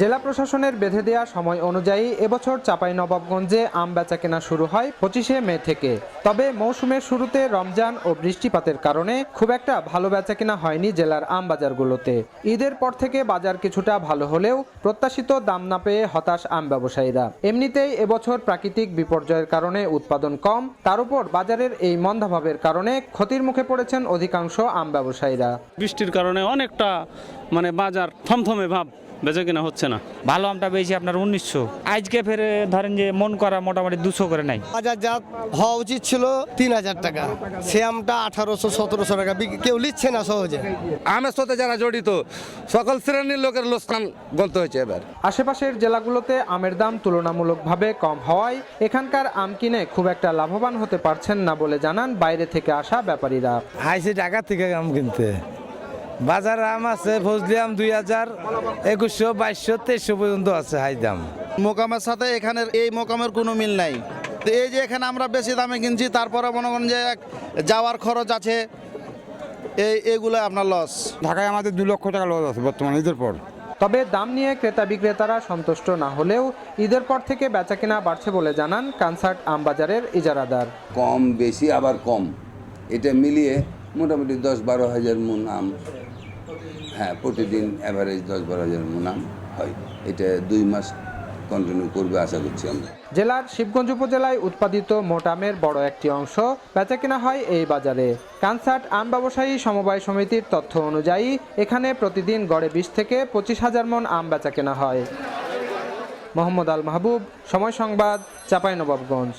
জেলা প্রশাসনের বেঁধে দেওয়া সময় অনুযায়ী এবছর চাপাই নবাবগঞ্জে আম বেচা কেনা শুরু হয় পঁচিশে মে থেকে। তবে মৌসুমের শুরুতে রমজান ও বৃষ্টিপাতের কারণে খুব একটা ভালো বেচা কেনা হয়নি জেলার আম বাজারগুলোতে। ঈদের পর থেকে বাজার কিছুটা ভালো হলেও প্রত্যাশিত দাম না পেয়ে হতাশ আম ব্যবসায়ীরা। এমনিতেই এবছর প্রাকৃতিক বিপর্যয়ের কারণে উৎপাদন কম, তার উপর বাজারের এই মন্দাভাবের কারণে ক্ষতির মুখে পড়েছেন অধিকাংশ আম ব্যবসায়ীরা। বৃষ্টির কারণে অনেকটা মানে বাজার থমথমে ভাব বেচা কিনা হচ্ছে না। ভালো আমটা বেশি আপনার উনিশশো। আজকে ফেরে ধরেন যে মন করা মোটামুটি দুশো করে নাই। হাজার জাত হওয়া উচিত ছিল তিন হাজার টাকা। সে আমটা আঠারোশো সতেরোশো টাকা কেউ নিচ্ছে না সহজে। আমের সাথে যারা জড়িত সকল শ্রেণির লোকের লোকসান বলতে হয়েছে এবার। আশেপাশের জেলাগুলোতে আমের দাম তুলনামূলকভাবে কম হওয়ায় এখানকার আম কিনে খুব একটা লাভবান হতে পারছেন না বলে জানান বাইরে থেকে আসা ব্যাপারীরা। আইসি ঢাকা থেকে আম কিনতে। বাজার আম আছে ফজলি আম দুই হাজার একুশশো বাইশশো তেইশশো পর্যন্ত আছে হাই দাম। মোকামের সাথে এখানের এই মোকামের কোনো মিল নাই। তো এই যে এখানে আমরা বেশি দামে কিনছি তারপরে মনে করেন যে যাওয়ার খরচ আছে এই এগুলো আপনার লস ঢাকায় আমাদের দু লক্ষ টাকা লস আছে বর্তমানে ঈদের পর। তবে দাম নিয়ে ক্রেতা বিক্রেতারা সন্তুষ্ট না হলেও ঈদের পর থেকে বেচাকেনা বাড়ছে বলে জানান কানসার্ট আমবাজারের ইজারাদার। কম বেশি আবার কম। এটা মিলিয়ে মোটামুটি দশ বারো হাজার মন আম। হ্যাঁ প্রতিদিন অ্যাভারেজ দশ বারো হাজার মন আম হয়। এটা দুই মাস কন্টিনিউ করবে আশা করছি আমরা। জেলার শিবগঞ্জ উপজেলায় উৎপাদিত মোট আমের বড় একটি অংশ বেচা কেনা হয় এই বাজারে। কানসার্ট আম ব্যবসায়ী সমবায় সমিতির তথ্য অনুযায়ী, এখানে প্রতিদিন গড়ে বিশ থেকে পঁচিশ হাজার মন আম বেচা কেনা হয়। মোহাম্মদ আল মাহবুব, সময় সংবাদ, চাঁপাইনবাবগঞ্জ।